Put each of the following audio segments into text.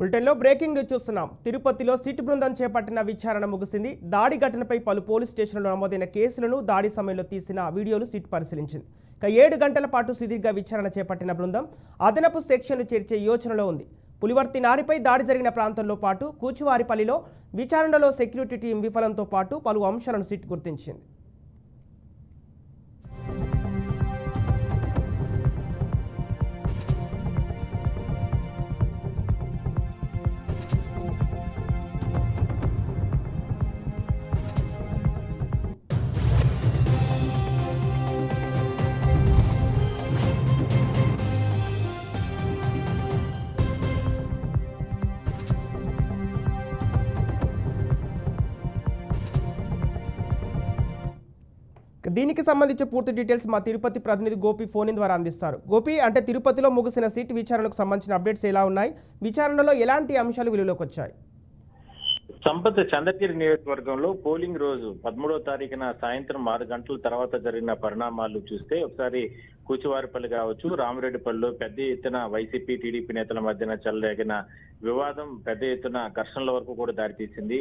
బులెటిన్లో breaking news చూస్తున్నాం. తిరుపతిలో సిట్ బృందం చేపట్టిన విచారణ ముగిసింది. దాడి ఘటనపై పలు పోలీస్ స్టేషన్లలో నమోదైన కేసులను దాడి సమయంలో తీసిన వీడియోలు సిట్ పరిశీలించింది. ఇక ఏడు గంటల పాటు సుదీర్ఘ విచారణ చేపట్టిన బృందం అదనపు సెక్షన్లు చేర్చే యోచనలో ఉంది. పులివర్తి నారిపై దాడి జరిగిన ప్రాంతంలో పాటు కూచువారిపల్లిలో విచారణలో సెక్యూరిటీ టీం విఫలంతో పాటు పలు అంశాలను సిట్ గుర్తించింది. దీనికి సంబంధించి పూర్తి డీటెయిల్స్ మా తిరుపతి ప్రతినిధి గోపి ఫోన్ ద్వారా అందిస్తారు. గోపి అంటే తిరుపతిలో ముగిసిన సీట్ విచారణకు సంబంధించిన అప్డేట్స్ ఎలా ఉన్నాయి? విచారణలో ఎలాంటి అంశాలు విలువలోకి వచ్చాయి? సంపత్ చంద్రగిరి నియోజకవర్గంలో పోలింగ్ రోజు పదమూడవ తారీఖున సాయంత్రం ఆరు గంటల తర్వాత జరిగిన పరిణామాలు చూస్తే ఒకసారి కూచివారిపల్లి కావచ్చు రామిరెడ్డిపల్లిలో పెద్ద ఎత్తున వైసీపీ టీడీపీ నేతల మధ్యన చెలరేగిన వివాదం పెద్ద ఎత్తున ఘర్షణల వరకు కూడా దారితీసింది.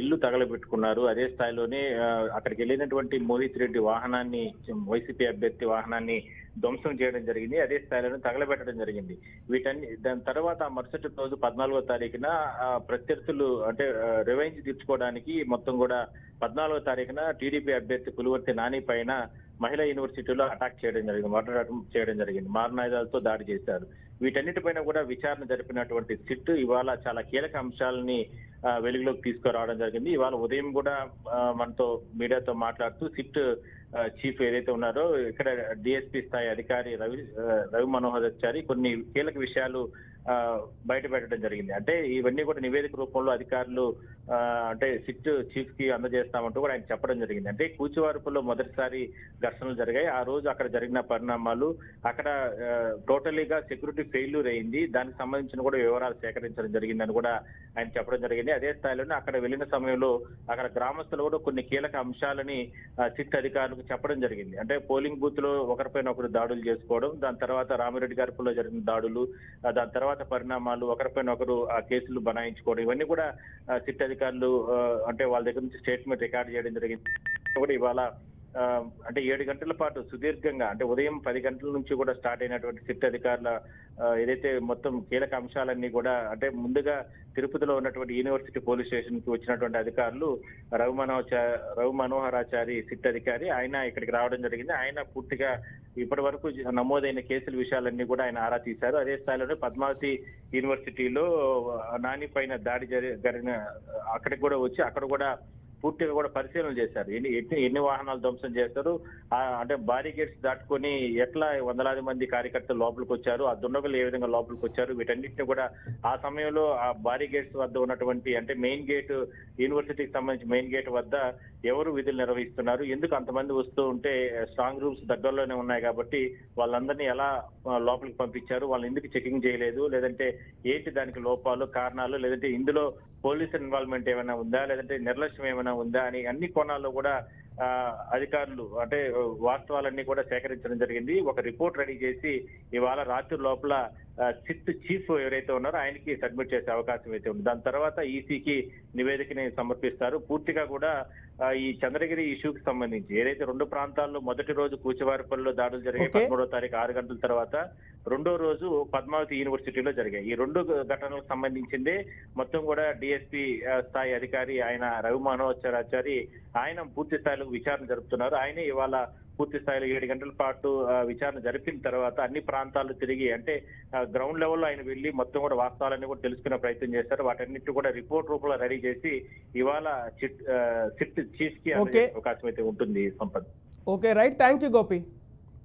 ఇల్లు తగలబెట్టుకున్నారు. అదే స్థాయిలోనే అక్కడికి వెళ్ళినటువంటి మోహిత్ రెడ్డి వాహనాన్ని వైసీపీ అభ్యర్థి వాహనాన్ని ధ్వంసం చేయడం జరిగింది. అదే స్థాయిలోనే తగలబెట్టడం జరిగింది. వీటన్ని దాని తర్వాత మరుసటి రోజు పద్నాలుగో తారీఖున ప్రత్యర్థులు అంటే రివెంజ్ తీర్చుకోవడానికి మొత్తం కూడా పద్నాలుగో తారీఖున టీడీపీ అభ్యర్థి పులివర్తి నాని పైన మహిళా యూనివర్సిటీలో అటాక్ చేయడం జరిగింది మర్డర్ చేయడం జరిగింది మారణాయుధాలతో దాడి చేశారు. వీటన్నిటిపైన కూడా విచారణ జరిపినటువంటి సిట్ ఇవాళ చాలా కీలక అంశాలని వెలుగులోకి తీసుకురావడం జరిగింది. ఇవాళ ఉదయం కూడా మనతో మీడియాతో మాట్లాడుతూ సిట్ చీఫ్ ఏదైతే ఉన్నారో ఇక్కడ డిఎస్పీ స్థాయి అధికారి రవి రవి మనోహర్ వచ్చారి. కొన్ని కీలక విషయాలు ఆ, బయట పెట్టడం జరిగింది. అంటే ఇవన్నీ కూడా నివేదిక రూపంలో అధికారులు ఆ, అంటే సిట్ చీఫ్కి అందజేస్తామంటూ కూడా ఆయన చెప్పడం జరిగింది. అంటే కూచివారుపులో మొదటిసారి ఘర్షణలు జరిగాయి. ఆ రోజు అక్కడ జరిగిన పరిణామాలు అక్కడ టోటలీగా సెక్యూరిటీ ఫెయిల్యూర్ అయింది. దానికి సంబంధించిన కూడా వివరాలు సేకరించడం జరిగిందని కూడా ఆయన చెప్పడం జరిగింది. అదే స్థాయిలోనే అక్కడ వెళ్ళిన సమయంలో అక్కడ గ్రామస్తులు కూడా కొన్ని కీలక అంశాలని ఆ, సిట్ అధికారులకు చెప్పడం జరిగింది. అంటే పోలింగ్ బూత్లో ఒకరిపైన ఒకరు దాడులు చేసుకోవడం దాని తర్వాత రామిరెడ్డి గారిపల్లో జరిగిన దాడులు దాని తర్వాత పరిణామాలు ఒకరిపైన ఒకరు ఆ కేసులు బనాయించుకోవడం ఇవన్నీ కూడా సిట్ అధికారులు అంటే వాళ్ళ దగ్గర నుంచి స్టేట్మెంట్ రికార్డ్ చేయడం జరిగింది. కూడా ఇవాళ అంటే ఏడు గంటల పాటు సుదీర్ఘంగా అంటే ఉదయం పది గంటల నుంచి కూడా స్టార్ట్ అయినటువంటి సిట్ అధికారుల ఏదైతే మొత్తం కీలక అంశాలన్నీ కూడా అంటే ముందుగా తిరుపతిలో ఉన్నటువంటి యూనివర్సిటీ పోలీస్ స్టేషన్కి వచ్చినటువంటి అధికారులు రవి మనోహర రవి మనోహరాచారి సిట్ అధికారి ఆయన ఇక్కడికి రావడం జరిగింది. ఆయన పూర్తిగా ఇప్పటి వరకు నమోదైన కేసుల విషయాలన్నీ కూడా ఆయన ఆరా తీశారు. అదే స్థాయిలోనే పద్మావతి యూనివర్సిటీలో నాని పైన దాడి జరి- జరిగిన అక్కడికి కూడా వచ్చి అక్కడ కూడా పూర్తిగా కూడా పరిశీలన చేశారు. ఎన్ని ఎన్ని ఎన్ని వాహనాలు ధ్వంసం చేస్తారు అంటే బారిగేట్స్ దాటుకొని ఎట్లా వందలాది మంది కార్యకర్తలు లోపలికి వచ్చారు? ఆ దుండగులు ఏ విధంగా లోపలికి వచ్చారు? వీటన్నిటిని కూడా ఆ సమయంలో ఆ బారిగేట్స్ వద్ద ఉన్నటువంటి అంటే మెయిన్ గేట్ యూనివర్సిటీకి సంబంధించి మెయిన్ గేట్ వద్ద ఎవరు విధులు నిర్వహిస్తున్నారు? ఎందుకు అంతమంది వస్తూ ఉంటే స్ట్రాంగ్ రూమ్స్ దగ్గరలోనే ఉన్నాయి కాబట్టి వాళ్ళందరినీ ఎలా లోపలికి పంపించారు? వాళ్ళు ఎందుకు చెకింగ్ చేయలేదు? లేదంటే ఏంటి దానికి లోపాలు కారణాలు? లేదంటే ఇందులో పోలీస్ ఇన్వాల్వ్మెంట్ ఏమైనా ఉందా? లేదంటే నిర్లక్ష్యం ఏమైనా ఉందా అని అన్ని కోణాల్లో కూడా అధికారులు అంటే వాస్తవాలన్నీ కూడా సేకరించడం జరిగింది. ఒక రిపోర్ట్ రెడీ చేసి ఇవాళ రాత్రి లోపల ఆ, సిట్ చీఫ్ ఎవరైతే ఉన్నారో ఆయనకి సబ్మిట్ చేసే అవకాశం అయితే ఉంది. దాని తర్వాత ఈసీకి నివేదికని సమర్పిస్తారు. పూర్తిగా కూడా ఈ చంద్రగిరి ఇష్యూకి సంబంధించి ఏదైతే రెండు ప్రాంతాల్లో మొదటి రోజు కూచివారిపల్లిలో దాడులు జరిగాయి. పదమూడో తారీఖు ఆరు గంటల తర్వాత రెండో రోజు పద్మావతి యూనివర్సిటీలో జరిగాయి ఈ రెండు ఘటనలకు సంబంధించిందే మొత్తం కూడా డిఎస్పీ స్థాయి అధికారి ఆయన రవి మనోహరాచారి ఆయన పూర్తి స్థాయిలో విచారణ జరుపుతున్నారు ఆయనే ఇవాళ పూర్తి స్థాయిలో ఏడు గంటల పాటు విచారణ జరిపిన తర్వాత అన్ని ప్రాంతాలు తిరిగి అంటే గ్రౌండ్ లెవెల్లో ఆయన వెళ్ళి మొత్తం కూడా వాస్తవాలన్నీ కూడా తెలుసుకునే ప్రయత్నం చేశారు. వాటన్నిటి కూడా రిపోర్ట్ రూపంలో రెడీ చేసి ఇవాళ చిట్ సిట్ చీఫ్కి. అవకాశం అయితే ఉంటుంది Sampath okay right. Thank you Gopi.